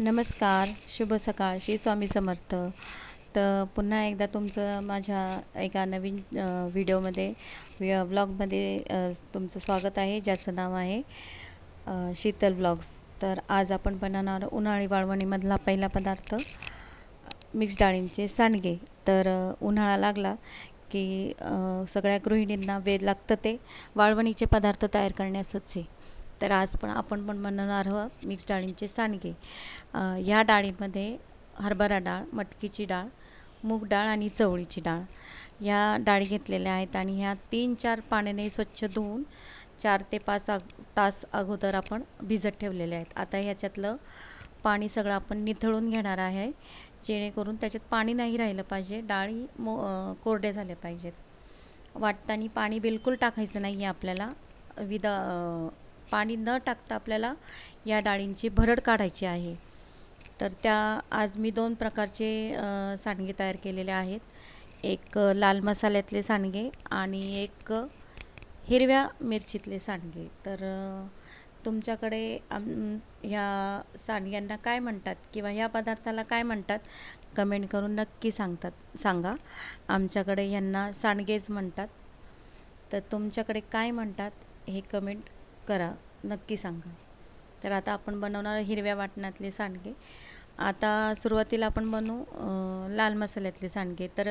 नमस्कार शुभ सकाळ श्री स्वामी समर्थ. तर पुन्हा एकदा तुमचं माझ्या एका नवीन व्हिडिओमध्ये व्लॉगमध्ये तुमचं स्वागत आहे ज्याचं नाव आहे शीतल व्लॉग्स. तर आज आपण बनवणार उन्हाळी वाळवणीमधला पहिला पदार्थ मिक्स डाळींचे सांडगे. तर उन्हाळा लागला की सगळ्या गृहिणींना वेद लागतं ते वाळवणीचे पदार्थ तयार करण्यासच आहे. तर आज पण आपण पण बनवणार आहोत मिक्स डाळींचे सांडगे. ह्या डाळीमध्ये हरभरा डाळ मटकीची डाळ मूग डाळ आणि चवळीची डाळ. ह्या डाळी घेतलेल्या आहेत आणि ह्या तीन चार पाण्याने स्वच्छ धुवून चार ते पाच अग तास अगोदर आपण भिजत ठेवलेले आहेत. आता ह्याच्यातलं पाणी सगळं आपण निथळून घेणार आहे जेणेकरून त्याच्यात पाणी नाही राहिलं पाहिजे डाळी मो कोरडे कोरड्या झाल्या पाहिजेत. वाटताना पाणी बिलकुल टाकायचं नाही आहे आपल्याला. विदा पाणी न टाकता आपल्याला या डाळींची भरड काढायची आहे. तर त्या आज मी दोन प्रकारचे सांडगे तयार केलेले आहेत. एक लाल मसाल्यातले सांडगे आणि एक हिरव्या मिरचीतले सांडगे. तर तुमच्याकडे आम ह्या सांडग्यांना काय म्हणतात किंवा ह्या पदार्थाला काय म्हणतात? कमेंट करून नक्की सांगतात सांगा. आमच्याकडे यांना सांडगेच म्हणतात. तर तुमच्याकडे काय म्हणतात हे कमेंट करा. नक्की सांगा. तर आता आपण बनवणार हिरव्या वाटणातले सांडगे. आता सुरुवातीला आपण बनवू लाल मसाल्यातले सांडगे. तर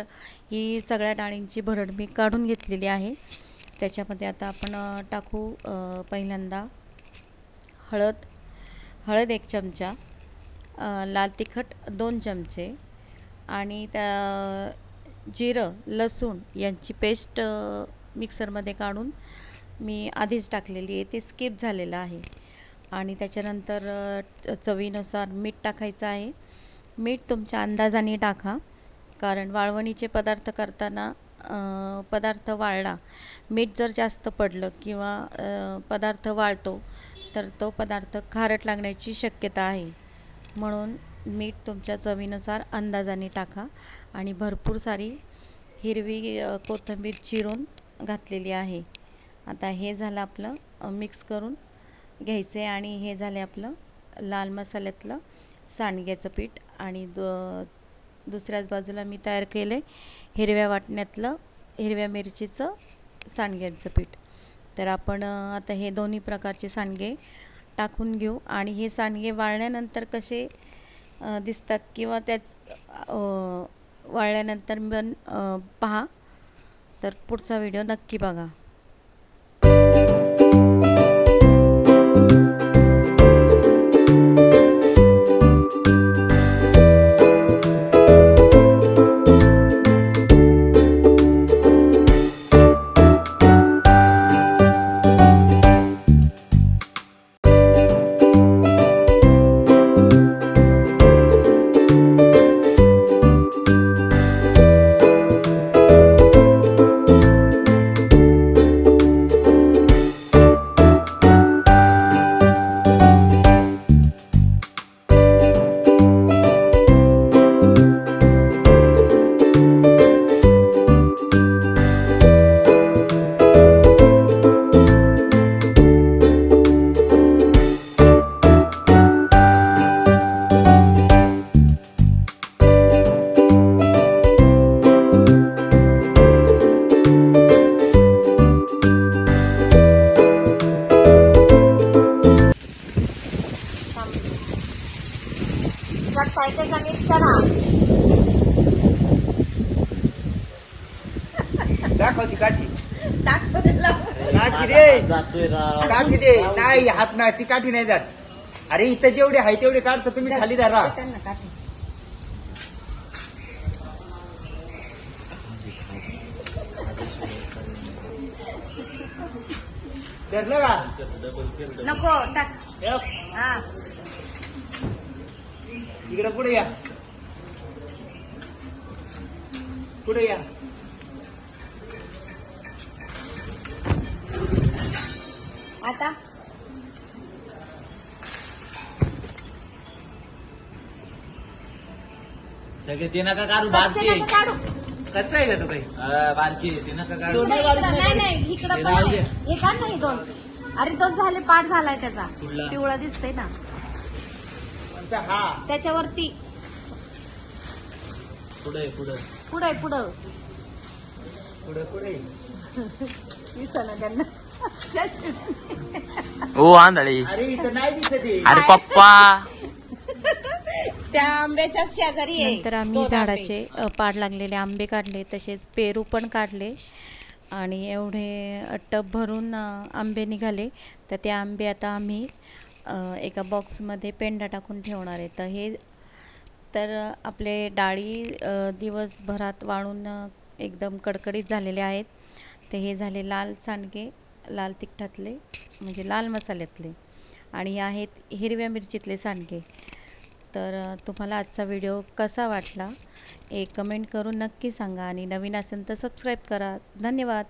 ही सगळ्या डाळींची भरड मी काढून घेतलेली आहे. त्याच्यामध्ये आता आपण टाकू पहिल्यांदा हळद. हळद एक चमचा लाल तिखट दोन चमचे आणि त्या जिरं लसूण यांची पेस्ट मिक्सरमध्ये काढून मी आधीच टाकलेली आहे ते स्किप झालेलं आहे. आणि त्याच्यानंतर चवीनुसार मीठ टाकायचं आहे. मीठ तुमच्या अंदाजाने टाका. कारण वाळवणीचे पदार्थ करताना पदार्थ वाळला. मीठ जर जास्त पडलं किंवा पदार्थ वाळतो तर तो पदार्थ खारट लागण्याची शक्यता आहे. म्हणून मीठ तुमच्या चवीनुसार अंदाजाने टाका. आणि भरपूर सारी हिरवी कोथिंबीर चिरून घातलेली आहे. आता हे झालं आपलं मिक्स करून घ्यायचं आहे आणि हे झाले आपलं लाल मसाल्यातलं सांडग्याचं पीठ आणि द दुसऱ्याच बाजूला मी तयार केलं आहे हिरव्या वाटण्यातलं हिरव्या मिरचीचं सांडग्यांचं पीठ. तर आपण आता हे दोन्ही प्रकारचे सांडगे टाकून घेऊ आणि हे सांडगे वाळल्यानंतर कसे दिसतात किंवा त्याच वाळल्यानंतर पण पहा. तर पुढचा व्हिडिओ नक्की बघा. दाखव ती काठी काठी दे जातोय राव काठी दे नाही हात नाही ती काठी नाही जात. अरे इथं जेवढे आहे तेवढे काढतो तुम्ही खाली धरा. धरलं का? नको टाक. हे हा. इकडं पुढे या. पुढे या. आता? सगळे ते नका काढू बारकी. आहे. काढू. कच्चा आहे का तो काही? अं, बारकी आहे, ते नका काढू. नाही इकडं- नाही नाही इकडं ते पण राहू आहे. दे. हे काढ नाही दोन. अरे दोन झाले पाठ झालाय त्याचा. कुठला? पिवळा दिसतंय ना. हा. त्याच्यावरती. पुढे पुढे. पुढे पुढं. पुढे पुढे दिसना त्यांना. ओ आंधळी. अरे इथं नाही दिसत आहे. अरे पप्पा. त्या आंब्याच्या शेजारी आहे. नंतर आम्ही दोन आंबे. झाडाचे अ, पाड लागलेले आंबे काढले तसेच पेरू पण काढले. आणि एवढे टब भरून अ, आंबे निघाले. तर ते आंबे आता आम्ही अ, एका बॉक्समध्ये पेंडा टाकून ठेवणार आहे. तर हे तर अ, आपले डाळी अ, दिवसभरात वाळून अ, एकदम कडकडीत झालेले आहेत. तर हे झाले लाल सांडगे. लाल तिखटातले म्हणजे लाल मसाल्यातले. आणि हे आहेत हिरव्या मिरचीतले सांडगे. तर तुम्हाला आजचा व्हिडिओ कसा वाटला एक कमेंट करून नक्की सांगा आणि नवीन असेल तर सबस्क्राईब करा. धन्यवाद.